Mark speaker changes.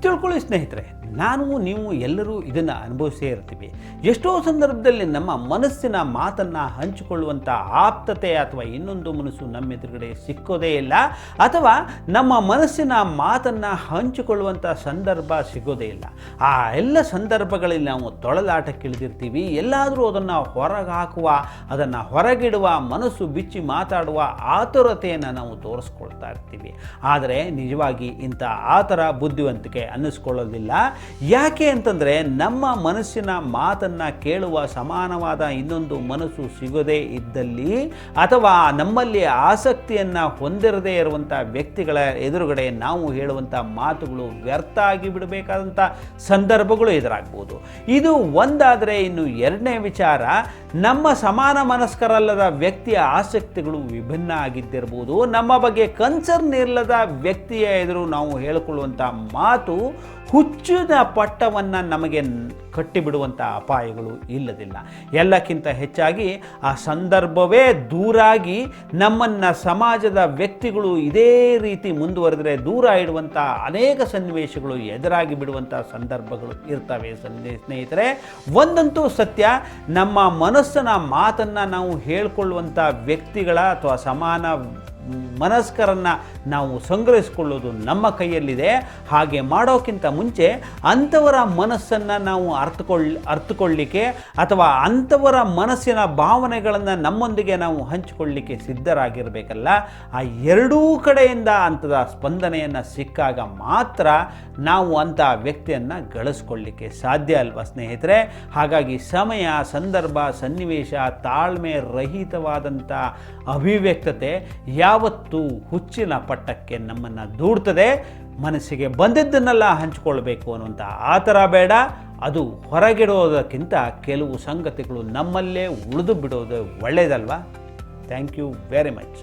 Speaker 1: Cristo ತಿಳ್ಕೊಳ್ಳಿ ಸ್ನೇಹಿತರೆ, ನಾನು, ನೀವು ಎಲ್ಲರೂ ಇದನ್ನು ಅನುಭವಿಸೇ ಇರ್ತೀವಿ. ಎಷ್ಟೋ ಸಂದರ್ಭದಲ್ಲಿ ನಮ್ಮ ಮನಸ್ಸಿನ ಮಾತನ್ನು ಹಂಚಿಕೊಳ್ಳುವಂಥ ಆಪ್ತತೆ ಅಥವಾ ಇನ್ನೊಂದು ಮನಸ್ಸು ನಮ್ಮ ಎದುರುಗಡೆ ಸಿಕ್ಕೋದೇ ಇಲ್ಲ, ಅಥವಾ ನಮ್ಮ ಮನಸ್ಸಿನ ಮಾತನ್ನು ಹಂಚಿಕೊಳ್ಳುವಂಥ ಸಂದರ್ಭ ಸಿಗೋದೇ ಇಲ್ಲ. ಆ ಎಲ್ಲ ಸಂದರ್ಭಗಳಲ್ಲಿ ನಾವು ತೊಳಲಾಟಕ್ಕಿಳಿದಿರ್ತೀವಿ. ಎಲ್ಲಾದರೂ ಅದನ್ನು ಹೊರಗೆ ಹಾಕುವ ಅದನ್ನು ಹೊರಗಿಡುವ, ಮನಸ್ಸು ಬಿಚ್ಚಿ ಮಾತಾಡುವ ಆತುರತೆಯನ್ನು ನಾವು ತೋರಿಸ್ಕೊಳ್ತಾ ಇರ್ತೀವಿ. ಆದರೆ ನಿಜವಾಗಿ ಇಂಥ ಆತರ ಬುದ್ಧಿವಂತಿಕೆ ಅನ್ನಿಸ್ಕೊಳ್ಳೋದಿಲ್ಲ ಯಾಕೆ ಅಂತಂದರೆ ನಮ್ಮ ಮನಸ್ಸಿನ ಮಾತನ್ನು ಕೇಳುವ ಸಮಾನವಾದ ಇನ್ನೊಂದು ಮನಸ್ಸು ಸಿಗದೇ ಇದ್ದಲ್ಲಿ ಅಥವಾ ನಮ್ಮಲ್ಲಿ ಆಸಕ್ತಿಯನ್ನು ಹೊಂದಿರದೇ ಇರುವಂಥ ವ್ಯಕ್ತಿಗಳ ಎದುರುಗಡೆ ನಾವು ಹೇಳುವಂಥ ಮಾತುಗಳು ವ್ಯರ್ಥ ಆಗಿ ಬಿಡಬೇಕಾದಂಥ ಸಂದರ್ಭಗಳು ಎದುರಾಗ್ಬೋದು. ಇದು ಒಂದಾದರೆ ಇನ್ನು ಎರಡನೇ ವಿಚಾರ, ನಮ್ಮ ಸಮಾನ ಮನಸ್ಕರಲ್ಲದ ವ್ಯಕ್ತಿಯ ಆಸಕ್ತಿಗಳು ವಿಭಿನ್ನ ಆಗಿದ್ದಿರ್ಬೋದು. ನಮ್ಮ ಬಗ್ಗೆ ಕನ್ಸರ್ನ್ ಇಲ್ಲದ ವ್ಯಕ್ತಿಯ ಎದುರು ನಾವು ಹೇಳಿಕೊಳ್ಳುವಂಥ ಮಾತು ಹುಚ್ಚಿನ ಪಟ್ಟವನ್ನು ನಮಗೆ ಕಟ್ಟಿಬಿಡುವಂಥ ಅಪಾಯಗಳು ಇಲ್ಲದಿಲ್ಲ. ಎಲ್ಲಕ್ಕಿಂತ ಹೆಚ್ಚಾಗಿ ಆ ಸಂದರ್ಭವೇ ದೂರಾಗಿ ನಮ್ಮನ್ನು ಸಮಾಜದ ವ್ಯಕ್ತಿಗಳು ಇದೇ ರೀತಿ ಮುಂದುವರೆದರೆ ದೂರ ಇಡುವಂಥ ಅನೇಕ ಸನ್ನಿವೇಶಗಳು ಎದುರಾಗಿ ಬಿಡುವಂಥ ಸಂದರ್ಭಗಳು ಇರ್ತವೆ ಸ್ನೇಹಿತರೆ. ಒಂದಂತೂ ಸತ್ಯ, ನಮ್ಮ ಮನಸ್ಸಿನ ಮಾತನ್ನು ನಾವು ಹೇಳ್ಕೊಳ್ಳುವಂಥ ವ್ಯಕ್ತಿಗಳ ಅಥವಾ ಸಮಾನ ಮನಸ್ಕರನ್ನು ನಾವು ಸಂಗ್ರಹಿಸಿಕೊಳ್ಳೋದು ನಮ್ಮ ಕೈಯಲ್ಲಿದೆ. ಹಾಗೆ ಮಾಡೋಕ್ಕಿಂತ ಮುಂಚೆ ಅಂಥವರ ಮನಸ್ಸನ್ನು ನಾವು ಅರ್ಥಕೊಳ್ ಅರ್ಥಕೊಳ್ಳಿಕ್ಕೆ ಅಥವಾ ಅಂಥವರ ಮನಸ್ಸಿನ ಭಾವನೆಗಳನ್ನು ನಮ್ಮೊಂದಿಗೆ ನಾವು ಹಂಚಿಕೊಳ್ಳಿಕ್ಕೆ ಸಿದ್ಧರಾಗಿರಬೇಕಲ್ಲ. ಆ ಎರಡೂ ಕಡೆಯಿಂದ ಅಂಥದ ಸ್ಪಂದನೆಯನ್ನು ಸಿಕ್ಕಾಗ ಮಾತ್ರ ನಾವು ಅಂಥ ವ್ಯಕ್ತಿಯನ್ನು ಗಳಿಸ್ಕೊಳ್ಳಿಕ್ಕೆ ಸಾಧ್ಯ ಅಲ್ವಾ ಸ್ನೇಹಿತರೆ? ಹಾಗಾಗಿ ಸಮಯ, ಸಂದರ್ಭ, ಸನ್ನಿವೇಶ, ತಾಳ್ಮೆ ರಹಿತವಾದಂಥ ಅಭಿವ್ಯಕ್ತತೆ ಯಾವತ್ತೂ ಹುಚ್ಚಿನ ಪಟ್ಟಕ್ಕೆ ನಮ್ಮನ್ನು ದೂಡ್ತದೆ, ಮನಸ್ಸಿಗೆ ಬಂದಿದ್ದನ್ನೆಲ್ಲ ಹಂಚಿಕೊಳ್ಬೇಕು ಅನ್ನುವಂಥ ಆ ಥರ ಬೇಡ. ಅದು ಹೊರಗಿಡೋದಕ್ಕಿಂತ ಕೆಲವು ಸಂಗತಿಗಳು ನಮ್ಮಲ್ಲೇ ಉಳಿದು ಬಿಡೋದು ಒಳ್ಳೆಯದಲ್ವಾ ಥ್ಯಾಂಕ್ ಯು ವೆರಿ ಮಚ್